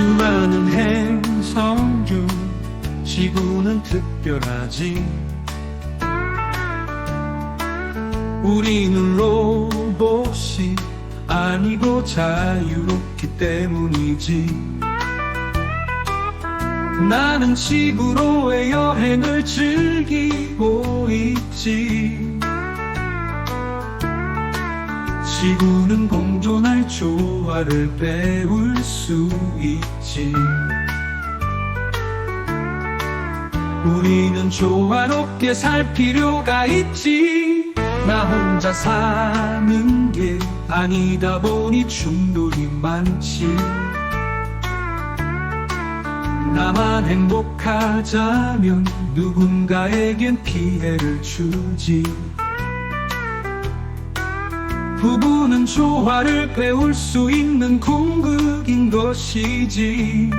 돌아가는 행성 중 지구는 특별하지. 우리는 로봇이 아니고 자유롭기 때문이지. 나는 지구로의 여행을 즐기고 있지 지구는 공존할 조화를 배울 수 있지. 우리는 조화롭게 살 필요가 있지. 나 혼자 사는 게 아니다 보니 충돌이 많지. 나만 행복하자면 누군가에겐 피해를 주지 부부는 조화를 배울 수 있는 궁극인 것이지.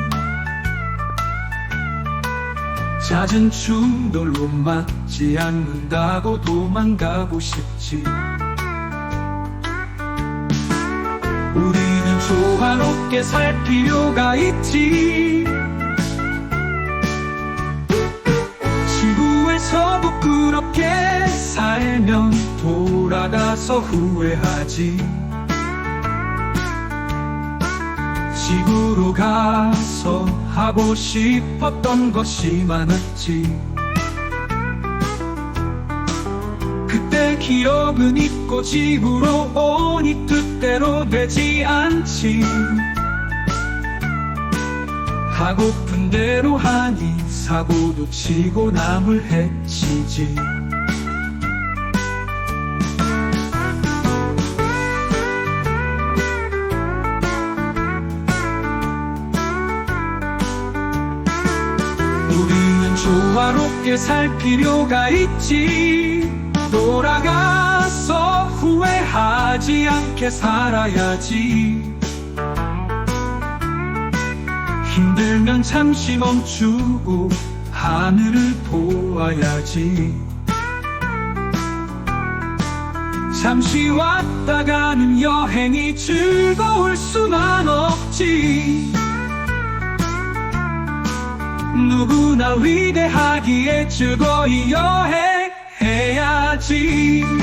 잦은 충돌로 맞지 않는다고 도망가고 싶지. 우리는 조화롭게 살 필요가 있지. 지구에서 부끄럽게 살면 돌아가서 후회하지. 지구로 가서 하고 싶었던 것이 많았지. 그때 기억은 잊고 지구로 오니 뜻대로 되지 않지. 하고픈 대로 하니 사고도 치고 남을 해치지 조화롭게 살 필요가 있지. 돌아가서 후회하지 않게 살아야지. 힘들면 잠시 멈추고 하늘을 보아야지. 잠시 왔다 가는 여행이 즐거울 수만 없지 누구나 위대하기에 즐거이 여행해야지